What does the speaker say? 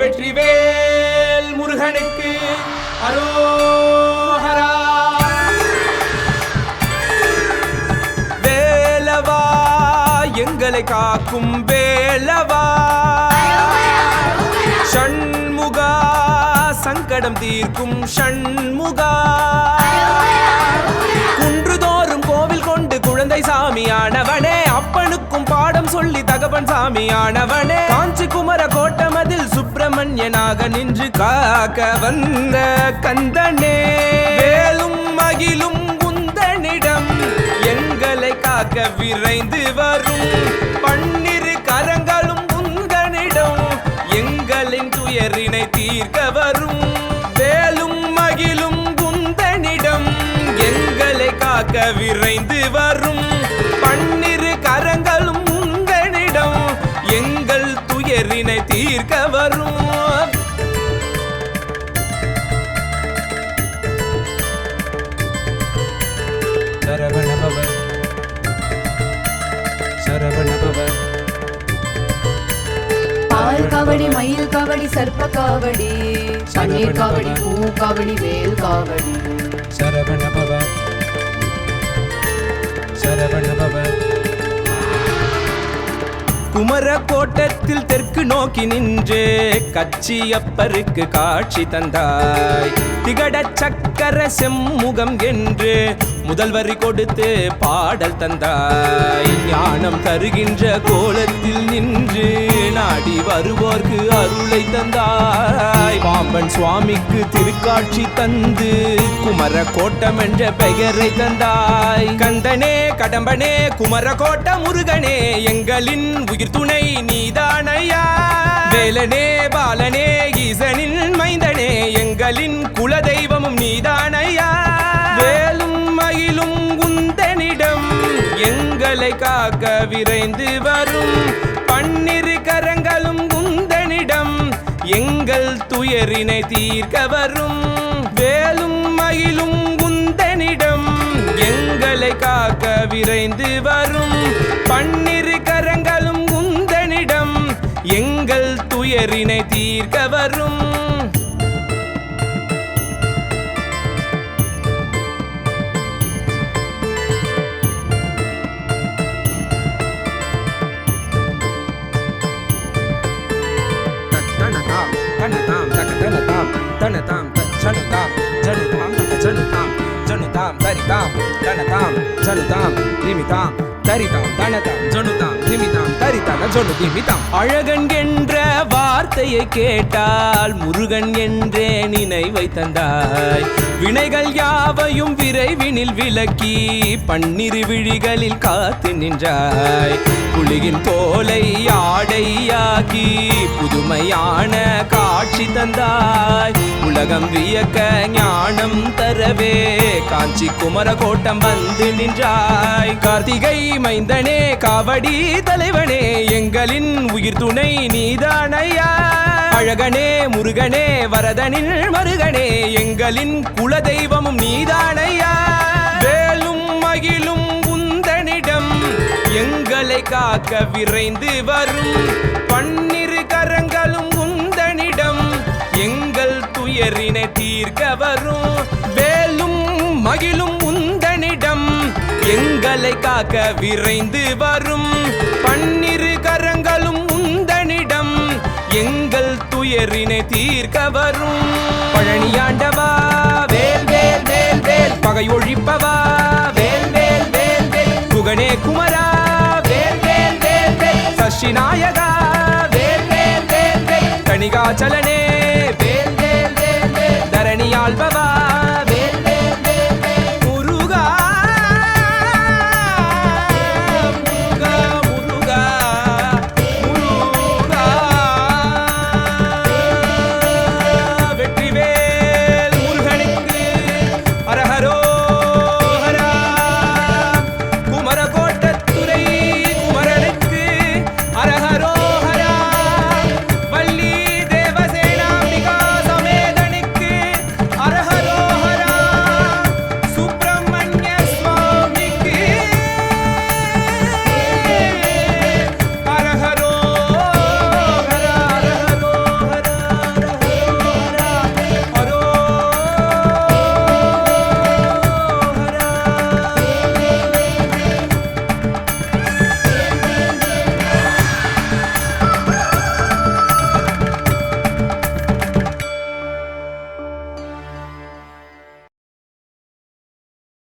வெற்றிவேல் முருகனுக்கு அரோஹரா. வேலவா எங்களை காக்கும் வேலவா. ஷண்முகா சங்கடம் தீர்க்கும் ஷண்முகா குன்றுதோறும் கோவில் கொண்டு குழந்தை சாமியானவனே அப்பனுக்கும் பாடம் சொல்லி தகவன் சாமியானவனே. சுப்பிரமணியனாக நின்று காக்க வந்த கந்தனே வேலும் மகிழும் குந்தனிடம் எங்களை காக்க விரைந்து வரும். பன்னிரு கரங்களும் உந்தனிடம் எங்களின் துயரினை தீர்க்க வரும். வேலும் மகிழும் குந்தனிடம் எங்களை காக்க விரைந்து வரும். வரும். சரவணபவ. சரவணபவ. பால் காவடி மயில் காவடி சர்ப்ப காவடி பன்னீர் காவடி பூ காவடி வேல் காவடி. சரவணபவ. சரவணபவ. குமர கோட்டத்தில் தெற்கு நோக்கி நின்று கச்சியப்பருக்கு காட்சி தந்தாய். திகட சக்கர செம்முகம் என்று முதல் வரி கொடுத்து பாடல் தந்தாய். ஞானம் தருகின்ற கோலத்தில் நின்று நாடி வருவோர்க்கு அருளை தந்தாய். பாம்பன் சுவாமிக்கு திருக்காட்சி தந்து குமர கோட்டம் என்ற பெயரை தந்தாய். கந்தனே கடம்பனே குமர கோட்ட முருகனே எங்களின் உயிர் துணை நீதானையா வேலனே பாலனே ஈசனின் மைந்தனே எங்களின் விரைந்து வரும். பன்னிரு கரங்களும் குந்தனிடம் எங்கள் துயரினை தீர்க்க வரும். வேலும் மயிலும் குந்தனிடம் எங்களை காக்க விரைந்து வரும். பன்னிரு கரங்களும் குந்தனிடம் எங்கள் துயரினை தீர்க்க வரும். தரிதாம் தனதாம் ஜனுதாம் திமிதாம் தரிதாம் தனதாம் ஜனுதாம் திமிதாம் தரிதான ஜனு திமிதாம் அழகன் என்ற வார்த்தையை கேட்டால் முருகன் என்றே நினைவை தந்தாய். வினைகள் யாவையும் விரைவினில் விலக்கி பன்னிரு விழிகளில் காத்து நின்றாய். புலியின் தோலை உருவாக்கி புதுமையான காட்சி தந்தாய். உலகம் வியக்க ஞானம் தரவே காஞ்சி குமர கோட்டம் வந்து நின்றாய். கார்த்திகை மைந்தனே காவடி தலைவனே எங்களின் உயிர் துணை நீதானையா அழகனே முருகனே வரதனில் மருகனே எங்களின் குலதெய்வமும் நீதானையா வேலும் மகிழ் எங்களை காக்க விரைந்து வரும். பன்னிரு கரங்களும் உந்தனிடம். எங்கள் துயரினை தீர்க்க வரும். வேலும் மகிழும் உந்தனிடம். எங்களை காக்க விரைந்து வரும். பன்னிரு கரங்களும் உந்தனிடம். எங்கள் துயரினை தீர்க்க வரும். பழனியாண்டவா வேல் வேல் வேல் வேல். பகை ஒழிப்பவா வேல் வேல் வேல் வேல். குகனே குமரா வேல் தரணி ஆள்பவா?